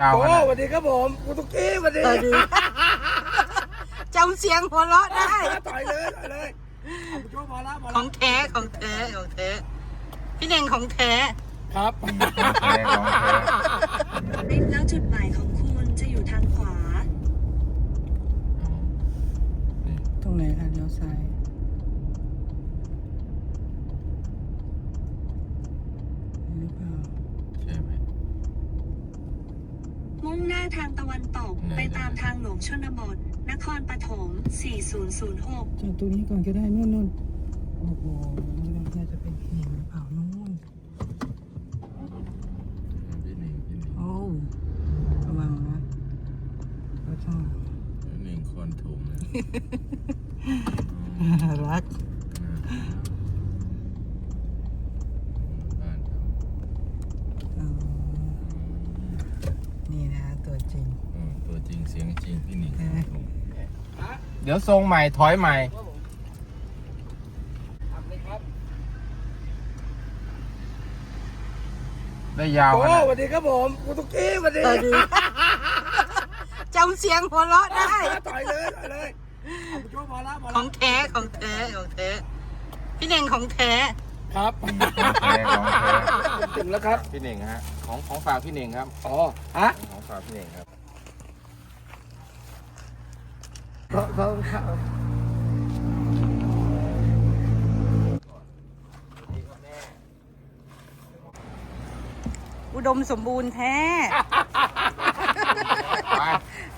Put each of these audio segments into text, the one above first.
เจ้าโอ้ขนาดสวัสดีครับผมกูตุกกี้สวัสดีสวัสดีจำเสียงหัวเราะได้ ต่อยเลยต่อยเลยเอาไปโชว์พอละพอขอละงแท้ของแท้ของแท้พี่เน่งของแท้ครับ แท้ของแท้แล้วจุดหมายของคุณจะอยู่ทางขวา ตรงไหนคะเลี้ยวซ้ายหรือเปล่า ใช่ไหม มุ่งหน้าทางตะ วันตกไหนไปตามทางหลวงชนบท นครปฐม 4006 จอดตรงนี้ก่อนก็ได้นู่นนู่นโอ้โหน่าจะเป็นพี่เน่งหรือเปล่านู่นพี่หนึ่งพี่หนึ่งโอ้ระวังนะรถข้างหลังพี่หนึ่งคนถุงเลยรัก บ้านเขา อ๋อนี่นะตัวจริง เออตัวจริง เสียงจริงพี่หนึ่งเออเดี๋ยวทรงใหม่ถอยใหม่ทำเลยครับได้ยาวโอ้ขนาดสวัสดีครับผมกูตุกกี้สวัสดีสวัสดีจำเสียงหัวเราะได้ต่อยเลยต่อยเลยเอาไปโชว์พอละพอขอละงแท้ของแท้ของแท้พี่เน่งของแท้ครับแท้ของแท้ถึงแล้วครับพี่หนึ่งฮะของของฝากพี่หนึ่งครับอ๋อฮะของฝากพี่หนึ่งครับ เขาเขาเขาอุดมสมบูรณ์แท้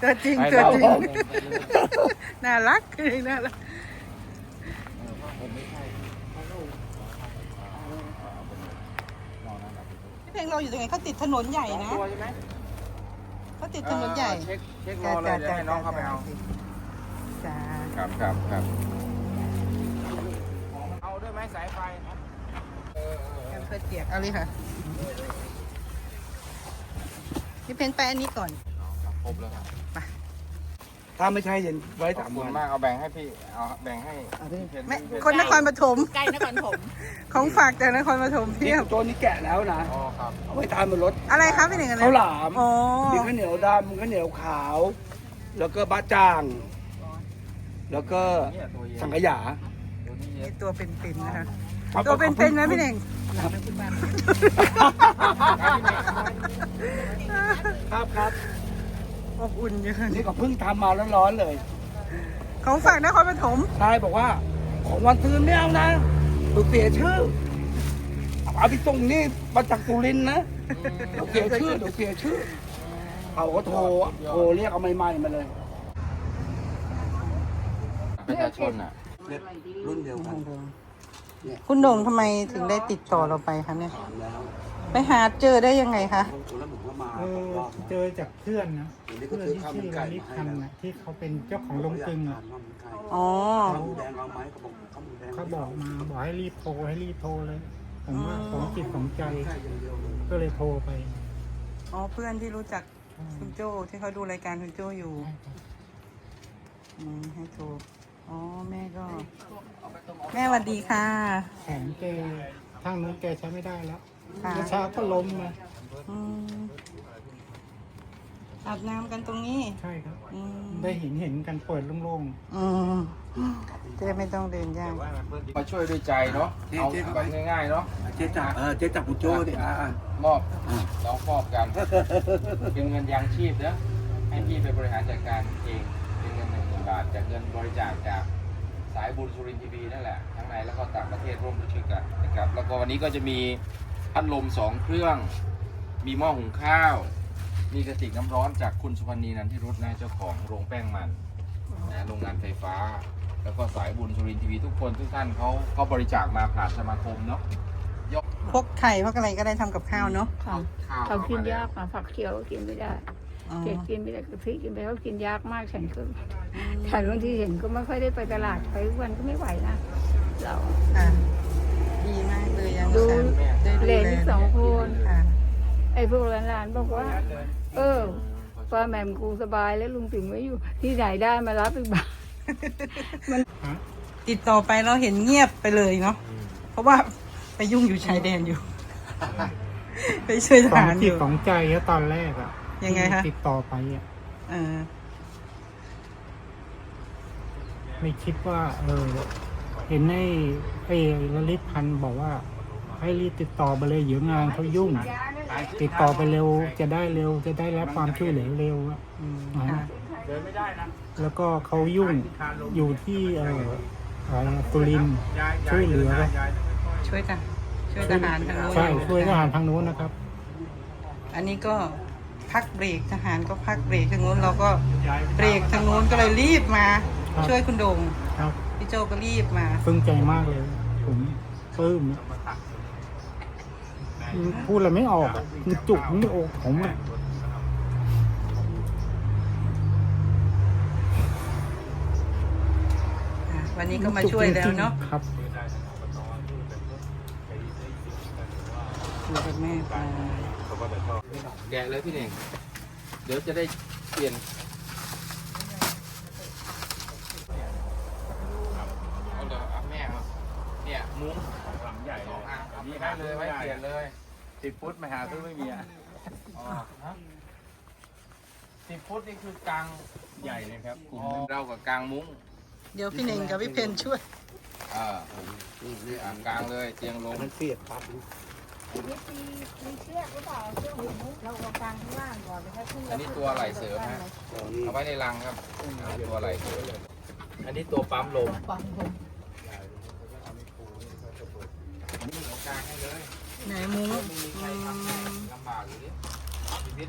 ตัวจริงตัวเราจริง น่ารักเลยน่ารักเพลงเราอยู่ตรงไหนเขาติดถนนใหญ่นะเขาติดถนนใหญ่ เช็คเช็ครอเลยเดี๋ยวให้น้องเข้าไปเอา จ้าครับครับครับเอาด้วยไหมสายไฟแอมเพื่อเจียกเอาเลยค่ะพี่เพนไปอันนี้ก่อนครบแล้วครับถ้าไม่ใช่เย็นไว้ขอสาบมคุณวันมากเอาแบ่งให้พี่เอาแบ่งให้เอาดิพี่เพชรไม่พี่เพชรคนนครปฐมใกล้นครปฐมของฝากจากนครปฐมเพีนี่ยบตัวนี้แกะแล้วนะอ๋อครับ เอาไปทานบนรถอะไรครับพี่หนึ่งอะไรข้าวหลามอ๋อมีข้าวเหนียวดำข้าวเหนียวขาว แล้วก็บะจ่าง แล้วก็เนี่ยตัวเย็นสังขยาตัวนี้เย็นี่นตัวเป็นๆนะคะครับตัวเป็นๆนะพี่หนึ่งครับครับอบอุ่นอยู่นี่ก็เพิ่งทำมาแล้วร้อนๆเลย ของฝากนครปฐมชายบอกว่า ของวันซื้อไม่เอานะดูเสียชื่อเอาไปส่งนี่มาจากสุรินทร์นะเดี๋ยวเสียชื่อเดี๋ยวเสียชื่อเขาก็โทรโทรเรียกเอาใหม่ๆมาเลย ประชาชนอะ รุ่นเดียวกันคุณโด่งทำไมถึงได้ติดต่อเราไปคะเนี่ยไปหาเจอได้ยังไงคะเออเจอจากเพื่อนนะเพื่อนที่ชื่อลลิพันธ์นะที่เขาเป็นเจ้าของโรงกลึงอะอ๋อเขาบอกมาบอกให้รีบโทรให้รีบโทรเลย ผมว่าของจิตของใจก็เลยโทรไปอ๋อเพื่อนที่รู้จักคุณโจ้ที่เขาดูรายการคุณโจ้อยู่อืมให้โทร อ๋อแม่ก็ แม่สวัสดีค่ะแขนแกทางนู้นแกใช้ไม่ได้แล้วค่ะเมื่อเช้าก็ล้มมาอืมอาบน้ำกันตรงนี้ใช่ครับ อืมได้เห็นเห็นกันเปิดโล่งอืมจะได้ไม่ต้องเดินยากมาช่วยด้วยใจเนาะเอาแบบง่ายๆเนาะเจ๊จับเออเจ๊จับกูโจ้ดิอะมอบน้องมอบกัน เป็นเงินยางชีพเนอะให้พี่ไปบริหารจัดการเองาทจากเงินบริจาคจากสายบุญสุรินทร์ทีวีนั่นแหละทั้งในแล้วก็ต่างประเทศร่วมด้วยช่วยกันนะครับ แล้วก็วันนี้ก็จะมีพัดลมสองเครื่อง มีหม้อหุงข้าว มีกระติกน้ำร้อนจากคุณสุพรรณีนันทิรุธนะเจ้าของโรงแป้งมันนะโรงงานไฟฟ้า แล้วก็สายบุญสุรินทร์ทีวีทุกคนทุกท่านเขาเขาบริจาคมาผ่านสมาคมเนาะพวกไข่พวกอะไรก็ได้ทำกับข้าวเนาะ ค่ะข้าวเขากินมแล้วยากอะผักเขียวก็กินไม่ได้อ๋อ เจ็ดกินไม่ได้กะทิกินไปเขากินยากมากฉันก็ฉันบางทีเห็นก็ไม่ค่อยได้ไปตลาดไปทุกวันก็ไม่ไหวนะเราค่ะดีมากเลยยังดูสามได้ดูเหลนแลสองคนค่ะไอ้พวกหลานๆบอกว่า เออป้าแหม่มกูสบายแล้วลุงถึงไม่อยู่ ที่ไหนได้มารับอีกบ้างติดต่อไปเราเห็นเงียบไปเลยเนาะเพราะว่าไปยุ่งอยู่ชายแดนอยู่ ไปช่วยทของหารอจิตยู่ของใจแล้วตอนแรกอะอ ยังไงคะ ติดต่อไปอะเออไม่คิดว่า เออ เห็นไอ้ไอ้ละลิตพันธ์บอกว่า ให้รีบติดต่อไปเลยเดี๋ยวงานเขายุ่ง ติดต่อไปเร็วจะได้เร็วจะได้รับความช่วยเหลือเร็วอะอืมอ่าค่ะแล้วก็เขายุ่งอยู่ที่เอ่ออะไรนะสุรินทร์ช่วยเหลือ ช่วยกันช่วยทหารทางโน้นใช่ช่วยทหารทางโน้นนะครับ อันนี้ก็ พักเบรกทหารก็พักเบรกทางโน้นเราก็เบรกทางโน้นก็เลยรีบมา ครับ ช่วยคุณโด่งครับ พี่โจก็รีบมาปลื้มใจมากเลย ผมปลื้มพูดอะไรไม่ออกอะมันจุกไม่ออกผมอะอะวันนี้ก็มาช่วยแล้วเนาะครับ อยู่กับแม่ไป แกะเลยพี่เน่งเดี๋ยวจะได้เปลี่ยนเอาเดี๋ยวเอาแม่มาเนี่ยมุ้งหลังใหญ่สองอันเอาไปให้เลยไว้เปลี่ยนเลยสิบฟุตมาหาซื้อไม่มีอะอ๋อฮะสิบฟุตนี่คือกลางใหญ่เลยครับอ๋อเรากับกลางมุ้งเดี๋ยวพี่เน่งกับพี่เพนช่วย อ่าอ่ากลางเลยเตียงลงมันเสียบปั๊บ อันนี้ตัวไหลเสริมฮะเอาไว้ในรังครับเอาตัวไหลเสริมอันนี้ตัวปั๊มลมปั๊มลมนี่ของกลางให้เลยไหนมุ้งไม่มีใครทำให้ลำบากอยู่ดิชีวิต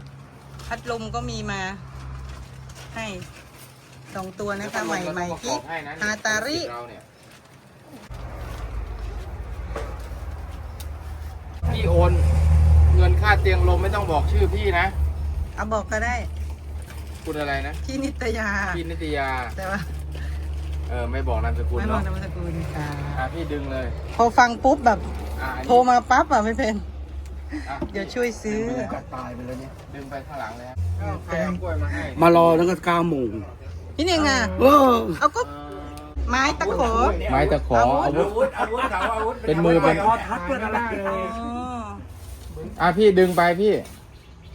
พัดลมก็มีมา ให้สองตัวนะคะใหม่ใหม่กิ๊กฮาตาริเราเนี่ย พี่โอน เงินค่าเตียงลมไม่ต้องบอกชื่อพี่นะ เอาบอกก็ได้ คุณอะไรนะที่นิตยา พี่นิตยา แต่ว่าเออไม่บอกนามสกุลไม่บอกเนาะนามสกุลค่ะอะพี่ดึงเลยพอฟังปุ๊บแบบอะอันนี้โทรมาปั๊บอะไม่เป็น อะเดี๋ยวช่วยซื้อกัดตายไปแล้วเนี่ย ดึงไปข้างหลังเลยครับใครเอากล้วยมาให้มารอตั้งแต่เก้าโมงพี่เน่งอะ เออเอาก็ไม้ตะขอไม้ตะขออาวุธอาวุธเขาอาวุธเป็นมือเป็น ทัดเพื่อนอะไรเลยอ๋อ อะพี่ดึงไปพี่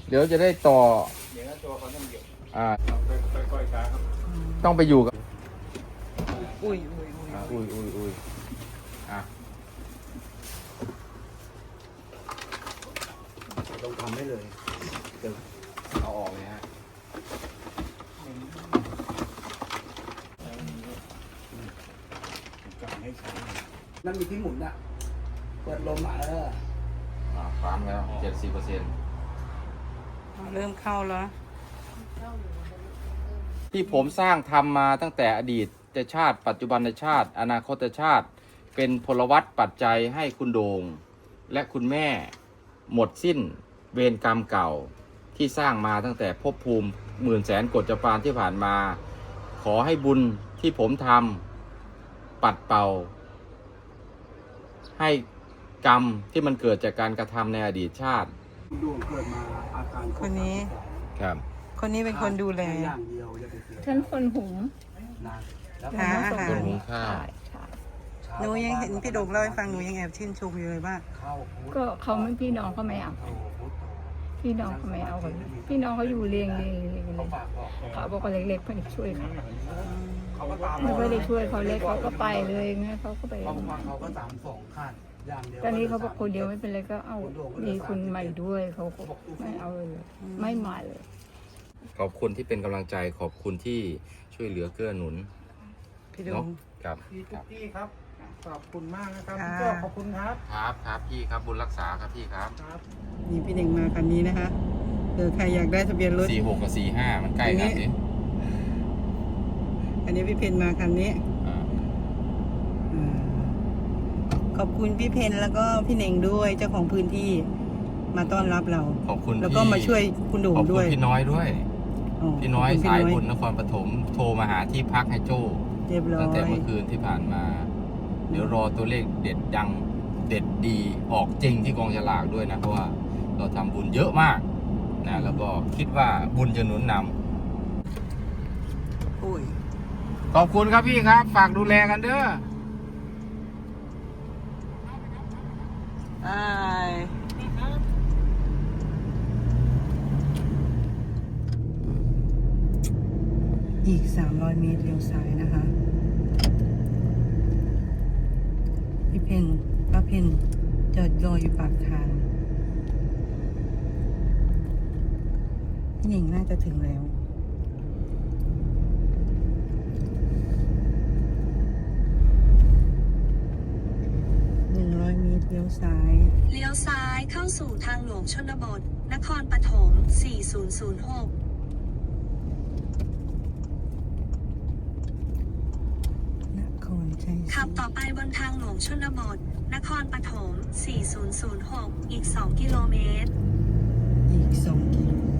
เดี๋ยวจะได้ต่อ เดี๋ยวตัวเขาต้องเก็บอ่า ค่อยๆช้าครับต้องไปอยู่กับ อุ้ยอุ้ยอุ้ยอะอุ้ยอุ้ยอุ้ยอะ ต้องทำให้เลยเอาออกเลยฮะ นั่นมีที่หมุนอะ เปิดลมอะเออ อะปั๊มแล้วเจ็ดสิบเปอร์เซ็นต์เริ่มเข้าแล้ว ที่ผมสร้างทำมาตั้งแต่อดีตชาติ ปัจจุบันชาติ อนาคตชาติ เป็นพลวัตปัจจัยให้คุณโดง และคุณแม่หมดสิ้นเวรกรรมเก่าที่สร้างมาตั้งแต่ภพภูมิหมื่นแสนกฎจปานที่ผ่านมา ขอให้บุญที่ผมทำปัดเป่า ให้ กรรมที่มันเกิดจากการกระทำในอดีตชาติดวงเกิดมาอาการคนนี้ ครับ คนนี้เป็นคนดูแล อย่างเดียวอย่าไปเสียฉันคนหุงนานแล้วหาอาหาร คนหุงข้าว ใช่ใช่หนูยังเห็นพี่โด่งเล่าให้ฟังหนูยังแอบชื่นชมอยู่เลยว่า เข้าพุทธก็เขาไม่พี่น้องเขาไม่เอาโอ้พุทธพี่น้องเขาไม่เอากันพี่น้องเขาอยู่เรียงเรียงเรียงเลเขายฝากบอกเขาบอกว่าเล็กๆเพื่อนช่วยเขาเขาก็ตามไม่ค่อยได้ช่วยเขาเล็กเขาก็ไปเลยไงเขาก็ไปเขาบอกว่าเขาก็สามสองขั้นอย่างเดียว ตอนนี้เขาบอกคนเดียวไม่เป็นไรก็เอามีคุณใหม่ด้วยเขาก็ไม่เอาเลยไม่มาเลย ขอบคุณที่เป็นกำลังใจขอบคุณที่ช่วยเหลือเกื้อหนุนพี่โด่เนาะงครับพี่ตุ๊กกี้ครับ ขอบคุณมากนะครับค่ะก็ขอบคุณครับ ครับครับพี่ครับบุญรักษาครับพี่ครับครับ นี่พี่เน่งมาคันนี้นะคะเออใครอยากได้ทะเบียนรถ สี่หกกับสี่ห้ามันใกล้กันสิอันนี้พี่เพนมาคันนี้ อ่า อ่า ขอบคุณพี่เพนแล้วก็พี่เน่งด้วยเจ้าของพื้นที่มาต้อนรับเรา ขอบคุณแล้วก็พี่มาช่วยคุณโด่งขอบคุด้ณวยพี่น้อยด้วย อ๋อพี่น้อยขบคุณสายบุญนครปฐมโทรมาหาที่พักให้โจ้เรียบร้อตั้งแต่ยเมื่อคืนที่ผ่านมา เดี๋ยวรอตัวเลขเด็ดดังเด็ดดีออกจริงที่กองฉลากด้วยนะเพราะว่าเราทำบุญเยอะมากนะแล้วก็คิดว่าบุญจะหนุนนำอุ้ยขอบคุณครับพี่ครับ ฝากดูแลกันเด้อ Hi อีก 300 เมตรเลี้ยวซ้ายนะคะ พี่เพ่งป้าเพ่งจะรออยู่ปากทาง พี่หนิงน่าจะถึงแล้ว เมตรเลี้ยวซ้าย เลี้ยวซ้ายเข้าสู่ทางหลวงชนบท นครปฐม 4006นครชัยศขับรีต่อไปบนทางหลวงชนบท นครปฐม 4006 อีก 2 กิโลเมตร อีกสองกิโลเม